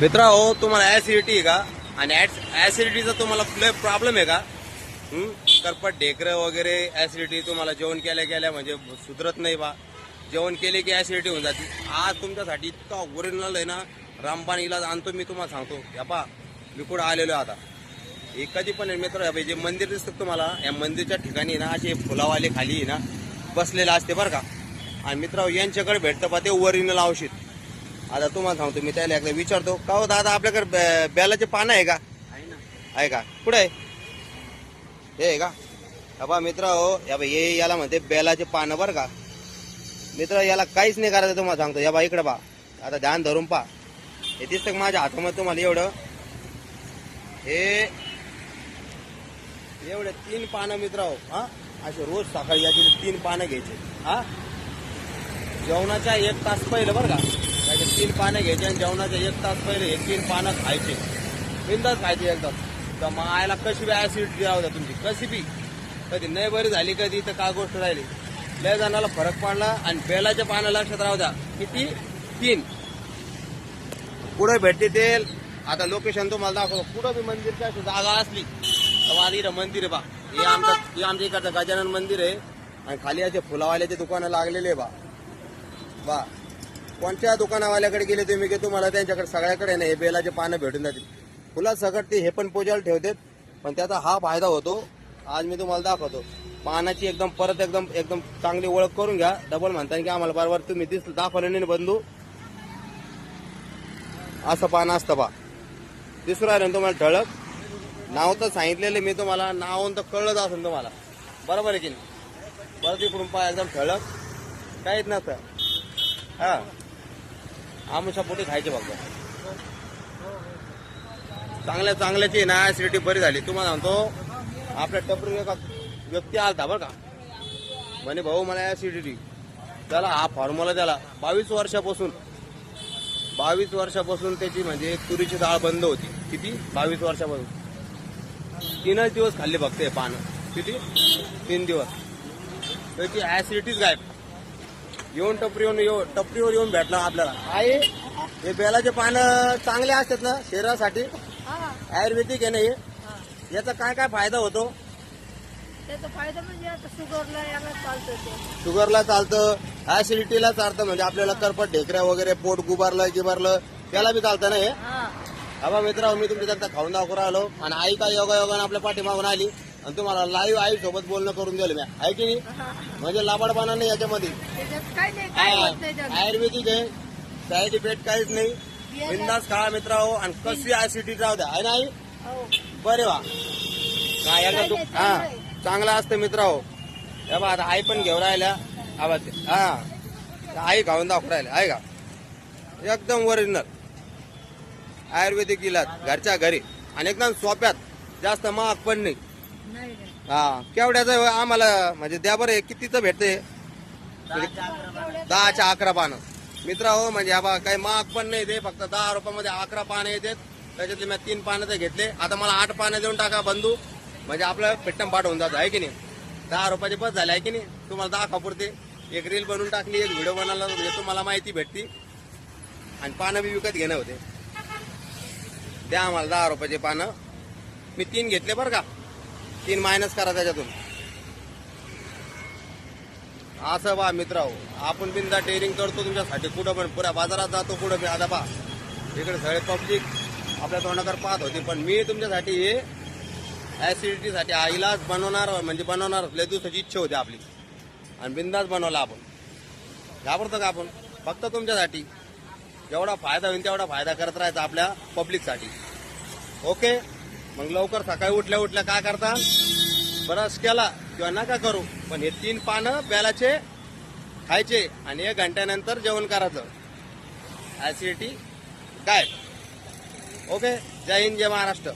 मित्रा हो तुम्हाला ऍसिडिटी आहे का? आणि ऍसिडिटीचा तुम्हाला लय प्रॉब्लेम आहे का? करपट ढेकरं वगैरे ऍसिडिटी तुम्हाला जेवण केल्या केल्या म्हणजे सुधरत नाही बा. जेवण केले की ऍसिडिटी होऊन जाते. आज तुमच्यासाठी इतका ओरिजिनल आहे ना रामबाण इलाज आणतो मी तुम्हाला सांगतो. या पा मी कुठं आलेलो आहे आता. हे कधी पण मित्र जे मंदिर दिसतं तुम्हाला या मंदिरच्या ठिकाणी ना असे फुलावाले खाली आहे ना बसलेलं असते बरं का. आणि मित्र यांच्याकडे भेटतं पा ते ओरिजिनल औषध. आता तुम्हाला सांगतो मी त्याला एकदा विचारतो का हो दादा आपल्याकडे बे- बेलाचे पानं आहे का? आहे का? कुठे आहे? हे आहे का? अबा मित्र हो या बा हे याला म्हणते बेलाचे पानं बरं का. मित्र याला काहीच नाही करायचं तुम्हाला सांगतो. या बा इकडे बा आता ध्यान धरून पा हे दिसतं का माझ्या हातामध्ये तुम्हाला एवढं? हे एवढे तीन पानं मित्र हो हा? असे रोज सकाळी याचे तीन पानं घ्यायचे हा? जेवणाच्या एक तास पहिलं बरं का. हे तीन पानं घ्यायचे आणि जेवणाच्या एक तास पहिले हे तीन पानं खायचे. बिंदास खायचे एकदम. तर मायला कशी बी ऍसिडिटी राहू द्या तुमची. कशी बी. कधी नाही बरी झाली कधी तर काय गोष्ट राहिली. लय जणाला फरक पडला आणि बेलाच्या पानं लक्षात राहू द्या. किती? तीन. पुढे भेटते तेल आता लोकेशन तुम्हाला दाखवतो. कुठं बी मंदिरच्या अशी जागा असली तर माझं मंदिर आहे बा. हे आमचं हे आमच्या इकडचं गजानन मंदिर आहे. आणि खाली असे फुलावाल्याचे दुकानं लागलेले आहे बा. बा. कोणत्या दुकानावाल्याकडे गेले तुम्ही की तुम्हाला त्यांच्याकडे सगळ्याकडे नाही हे बेलाचे पानं भेटून जातील. फुलासकट ते हे पण पूजाला ठेवतात पण त्याचा हा फायदा होतो. आज मी तुम्हाला दाखवतो. पानाची एकदम परत एकदम एकदम चांगली ओळख करून घ्या. डबल म्हणताना की आम्हाला बरोबर तुम्ही दिसलं दाखवलं नाही बंधू? असं पान असतं बा. दिसू राहिलं ना तुम्हाला ठळक? नाव तर सांगितलेलं मी तुम्हाला. नाव तर कळलंच असेल तुम्हाला. बरोबर आहे की नाही? परत इकडून पा एकदम ठळक. काहीच नसतं. हां. आमुषा पोटे खायचे फक्त. चांगल्या चांगल्याची ना ऍसिडिटी बरी झाली. तुम्हाला सांगतो आपल्या टपरी एका व्यक्ती आलता बरं का. म्हणे भाऊ मला ॲसिडिटी त्याला हा फॉर्म्युला त्याला बावीस वर्षापासून बावीस वर्षापासून त्याची म्हणजे तुरीची डाळ बंद होती. किती? बावीस वर्षापासून. तीनच दिवस खाल्ले फक्त हे पानं. किती? तीन दिवस. त्याची ॲसिडिटीच गायब. येऊन टपरीवर येऊन टपरीवर येऊन भेटला आपल्याला. आहे हे बेलाचे पानं चांगले असतात ना शरीरासाठी. आयुर्वेदिक आहे ना हे. याचा काय काय फायदा होतो? त्याचा फायदा म्हणजे आता शुगरला याला चालतं ते. शुगरला चालतं ऍसिडिटीला चालतं म्हणजे आपल्याला करपट ढेकऱ्या वगैरे पोट गुबारलं गिबारलं त्याला बी चालतं ना हे. हा. अबा मित्र मी तुमच्या खाऊन दाखवून राहिलो. आणि आई काय योगा योगाने आपल्या पाठीमागून आली? आणि तुम्हाला लाईव्ह आई सोबत बोलणं करून दिलं मी. आहे की नाही. म्हणजे लाबाडपणा नाही याच्यामध्ये. त्याच्यात काय नाही काय होत नाही त्याला आयुर्वेदिक आहे. साईड इफेक्ट काहीच नाही. बिंदास खा मित्र हो आणि कशी ऍसिडिटी राहू द्या. आहे ना आई? हो. बरे वा. काय याला तू नाही, हा चांगलं असतं मित्र हो. हे बा आता आई पण घेऊन राहिल्या. आवाज दे. हा. आई खाऊन दाखवून राहिल्या. आहे का? एकदम ओरिजिनल आयुर्वेदिक इलाज घरच्या घरी. आणि एकदम सोप्यात. जास्त महाग पण नाही नाही नाही. हा केवढ्याचं आम्हाला म्हणजे द्या बरं हे कितीचं भेटते? दहाच्या अकरा पानं मित्र हो म्हणजे हा बा काही महाग पण नाही ते फक्त दहा रुपयामध्ये अकरा पानं येतात. त्याच्यातले मी तीन पानं तर घेतले. आता मला आठ पानं देऊन टाका बंधू. म्हणजे आपलं पेट्टम पाठ होऊन जातं आहे की नाही? दहा रुपयाचे बस झाले आहे की नाही? तुम्हाला दहा खापुरते एक रील बनवून टाकली एक व्हिडिओ बनवला म्हणजे तुम्हाला माहिती भेटती. आणि पानं बी विकत घेणं होते. द्या आम्हाला दहा रुपयाचे पानं. मी तीन घेतले बरं का? तीन मायनस करा त्याच्यातून. असं बा मित्र आपण बिंदा टेरिंग करतो तुमच्यासाठी. कुठं पण पुऱ्या बाजारात जातो कुठं बी. आता बा इकडे सगळे पब्लिक आपल्या तोंडाकर पाहत होती पण मी तुमच्यासाठी हे ॲसिडिटीसाठी आईलाच बनवणार म्हणजे बनवणार लय दिवसाची इच्छा होती आपली. आणि बिंदाच बनवला आपण. घाबरतो का आपण? फक्त तुमच्यासाठी. जेवढा फायदा होईल तेवढा फायदा करत राहायचा आपल्या पब्लिकसाठी ओके मग लवकर सकाळी उठल्या उठल्या काय करता? ब्रश केला किंवा नका करू पण हे तीन पानं बेलाचे खायचे आणि एक घंट्यानंतर जेवण करायचं. ऍसिडिटी काय? ओके जय हिंद जय महाराष्ट्र.